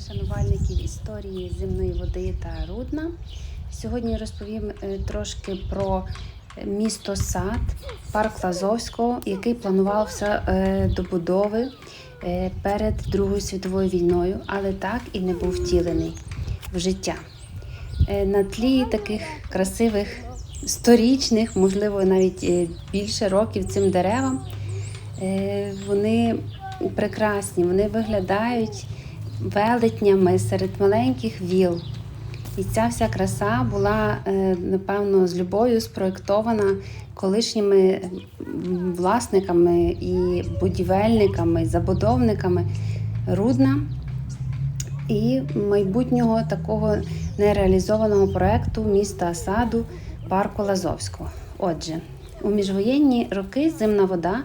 шанувальників історії земної води та Рудна. Сьогодні розповім е, трошки про місто Сад, парк Лазовського, який планувався е, до будови е, перед Другою світовою війною, але так і не був втілений в життя. Е, На тлі таких красивих сторічних, можливо, навіть е, більше років цим деревам. Е, Вони прекрасні, вони виглядають велетнями серед маленьких віл. І ця вся краса була, е, напевно, з любов'ю спроєктована колишніми власниками і будівельниками, забудовниками Рудна і майбутнього такого нереалізованого проекту міста Саду парку Лазовського. Отже, у міжвоєнні роки зимна вода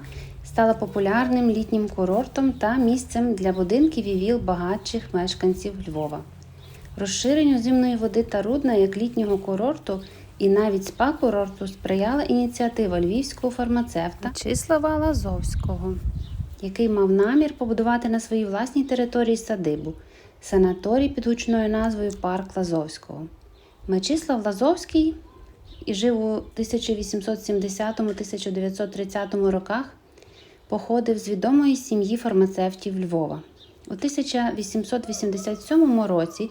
стала популярним літнім курортом та місцем для будинків і віл багатших мешканців Львова. Розширенню зимної води та рудна як літнього курорту і навіть спа-курорту сприяла ініціатива львівського фармацевта Числава Лазовського, який мав намір побудувати на своїй власній території садибу санаторій під гучною назвою Парк Лазовського. Мечислав Лазовський і жив у 1870-1930 роках, походив з відомої сім'ї фармацевтів Львова. У 1887 році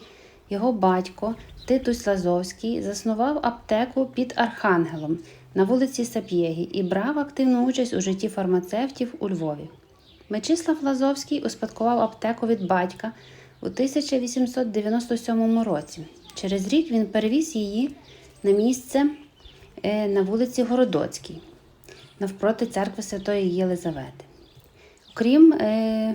його батько Титус Лазовський заснував аптеку під Архангелом на вулиці Сап'єгі і брав активну участь у житті фармацевтів у Львові. Мечислав Лазовський успадкував аптеку від батька у 1897 році. Через рік він перевіз її на місце е, на вулиці Городоцькій, навпроти церкви Святої Єлизавети. Окрім е,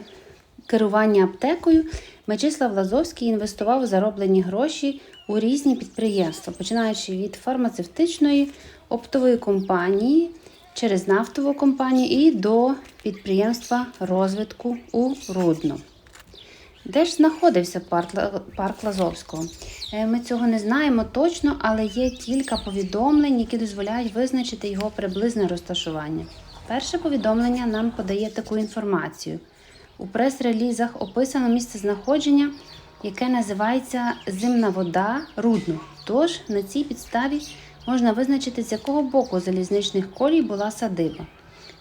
керування аптекою, Мечислав Лазовський інвестував зароблені гроші у різні підприємства, починаючи від фармацевтичної, оптової компанії, через нафтову компанію і до підприємства розвитку у Рудно. Де ж знаходився парк, Лазовського? Е, Ми цього не знаємо точно, але є кілька повідомлень, які дозволяють визначити його приблизне розташування. Перше повідомлення нам подає таку інформацію. У прес-релізах описано місце знаходження, яке називається Зимна вода Рудно. Тож на цій підставі можна визначити, з якого боку залізничних колій була садиба.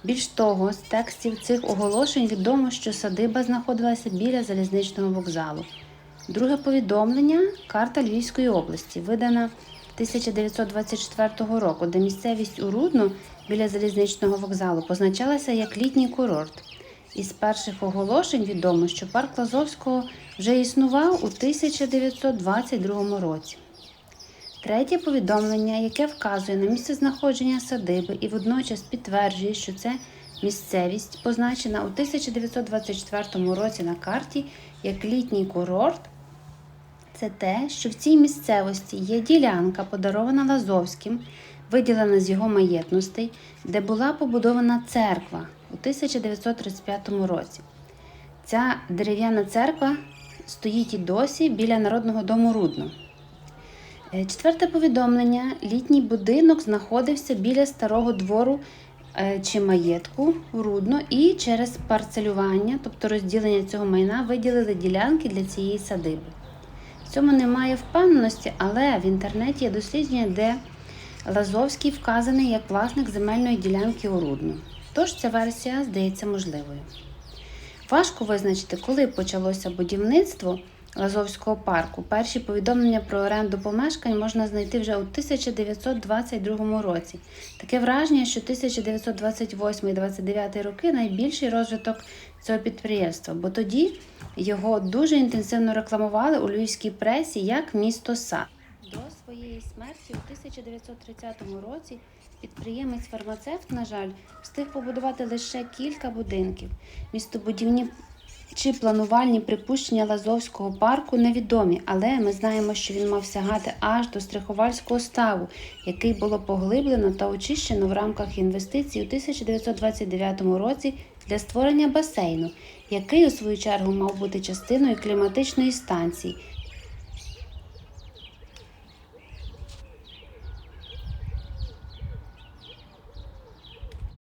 Більш того, з текстів цих оголошень відомо, що садиба знаходилася біля залізничного вокзалу. Друге повідомлення карта Львівської області, видана 1924 року, де місцевість у Рудно біля залізничного вокзалу позначалася як літній курорт. Із перших оголошень відомо, що парк Лазовського вже існував у 1922 році. Третє повідомлення, яке вказує на місце знаходження садиби і водночас підтверджує, що це місцевість, позначена у 1924 році на карті як літній курорт, це те, що в цій місцевості є ділянка, подарована Лазовським, виділена з його маєтностей, де була побудована церква у 1935 році. Ця дерев'яна церква стоїть і досі біля Народного дому Рудно. Е, Четверте повідомлення: літній будинок знаходився біля старого двору е, чи маєтку Рудно, і через парцелювання, тобто розділення цього майна, виділили ділянки для цієї садиби. В цьому немає впевненості, але в інтернеті є дослідження, де Лазовський вказаний як власник земельної ділянки у Рудну. Тож ця версія здається можливою. Важко визначити, коли почалося будівництво Лазовського парку. Перші повідомлення про оренду помешкань можна знайти вже у 1922 році. Таке враження, що 1928-29 роки найбільший розвиток цього підприємства, бо тоді його дуже інтенсивно рекламували у львівській пресі як місто сад. До своєї смерті у 1930 році підприємець-фармацевт, на жаль, встиг побудувати лише кілька будинків. Містобудівні чи планувальні припущення Лазовського парку невідомі, але ми знаємо, що він мав сягати аж до Стриховальського ставу, який було поглиблено та очищено в рамках інвестицій у 1929 році для створення басейну, який у свою чергу мав бути частиною кліматичної станції,